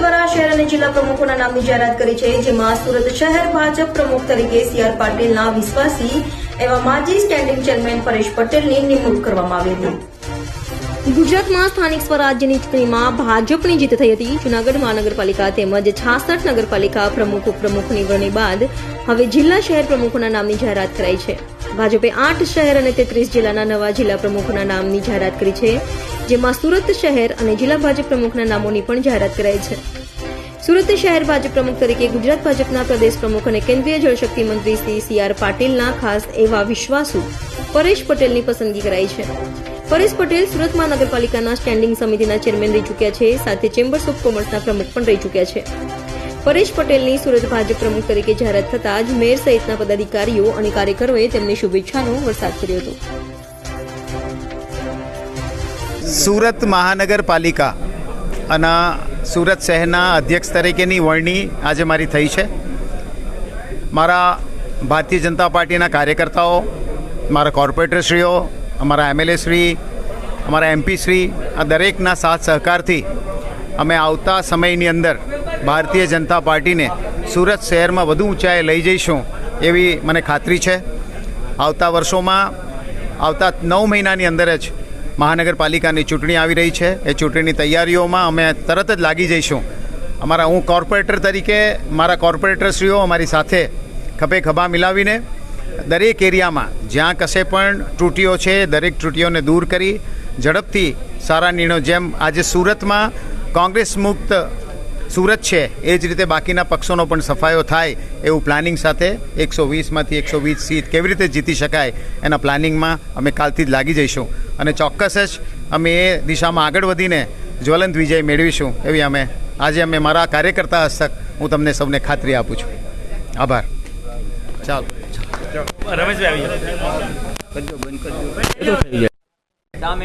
દ્વારા શહેર અને જિલ્લા પ્રમુખોના નામની જાહેરાત કરી છે, જેમાં સુરત શહેર ભાજપ પ્રમુખ તરીકે સીઆર પાટીલના વિશ્વાસી એવા માજી સ્ટેન્ડિંગ ચેરમેન પરેશ પટેલની નિમણૂક કરવામાં આવી હતી. ગુજરાતમાં સ્થાનિક સ્વરાજ્યની ચૂંટણીમાં ભાજપની જીત થઈ હતી. જૂનાગઢ મહાનગરપાલિકા તેમજ છાસઠ નગરપાલિકા પ્રમુખ, ઉપપ્રમુખ નિવડણી બાદ હવે જિલ્લા શહેર પ્રમુખોના નામની જાહેરાત કરાઈ છે. ભાજપે આઠ શહેર અને તેત્રીસ જિલ્લાના નવા જિલ્લા પ્રમુખોના નામની જાહેરાત કરી છે. જેમાં સુરત શહેર અને જિલ્લા ભાજપ પ્રમુખના નામોની પણ જાહેરાત કરાઈ છે. સુરત શહેર ભાજપ પ્રમુખ તરીકે ગુજરાત ભાજપના પ્રદેશ પ્રમુખ અને કેન્દ્રીય જળશક્તિ મંત્રી શ્રી સી આર પાટીલના ખાસ એવા વિશ્વાસુ પરેશ પટેલની પસંદગી કરાઈ છે. પરેશ પટેલ સુરત મહાનગરપાલિકાના સ્ટેન્ડિંગ સમિતિના ચેરમેન રહી ચૂક્યા છે, સાથે ચેમ્બર્સ ઓફ કોમર્સના પ્રમુખ પણ રહી ચૂક્યા છે. પરેશ પટેલની સુરત ભાજપ પ્રમુખ તરીકે જાહેરાત થતાં જ મેયર સહિતના પદાધિકારીઓ અને કાર્યકરોએ તેમની શુભેચ્છાનો વરસાદ કર્યો હતો. સુરત મહાનગરપાલિકા અને સુરત શહેરના અધ્યક્ષ તરીકેની વરણી આજે મારી થઈ છે. મારા ભારતીય જનતા પાર્ટીના કાર્યકર્તાઓ, મારા કોર્પોરેટરશ્રીઓ, અમારા એમએલએ શ્રી અમારા એમપી શ્રી આ દરેકના સાથ સહકારથી અમે આવતા સમયની અંદર ભારતીય જનતા પાર્ટીને સુરત શહેરમાં વધુ ઊંચાઈએ લઈ જઈશું એવી મને ખાતરી છે. આવતા વર્ષોમાં, આવતા નવ મહિનાની અંદર જ મહાનગરપાલિકાની ચૂંટણી આવી રહી છે. એ ચૂંટણીની તૈયારીઓમાં અમે તરત જ લાગી જઈશું. અમારા હું કોર્પોરેટર તરીકે, મારા કોર્પોરેટરશ્રીઓ અમારી સાથે ખભે ખભા મિલાવીને દરેક એરિયામાં જ્યાં કશે પણ ત્રુટીઓ છે, દરેક ત્રુટીઓને દૂર કરી ઝડપથી સારા નિર્ણયો, જેમ આજે સુરતમાં કોંગ્રેસ મુક્ત સુરત છે, એ જ રીતે બાકીના પક્ષોનો પણ સફાયો થાય એવું પ્લાનિંગ સાથે એકસો વીસમાંથી એકસો વીસ સીટ કેવી રીતે જીતી શકાય એના પ્લાનિંગમાં અમે કાલથી જ લાગી જઈશું. અને ચોક્કસ જ અમે એ દિશામાં આગળ વધીને જ્વલંત વિજય મેળવીશું એવી અમે, આજે અમે મારા કાર્યકર્તા હસ્તક હું તમને સૌને ખાતરી આપું છું. આભાર. ચાલો. રમેશભાઈ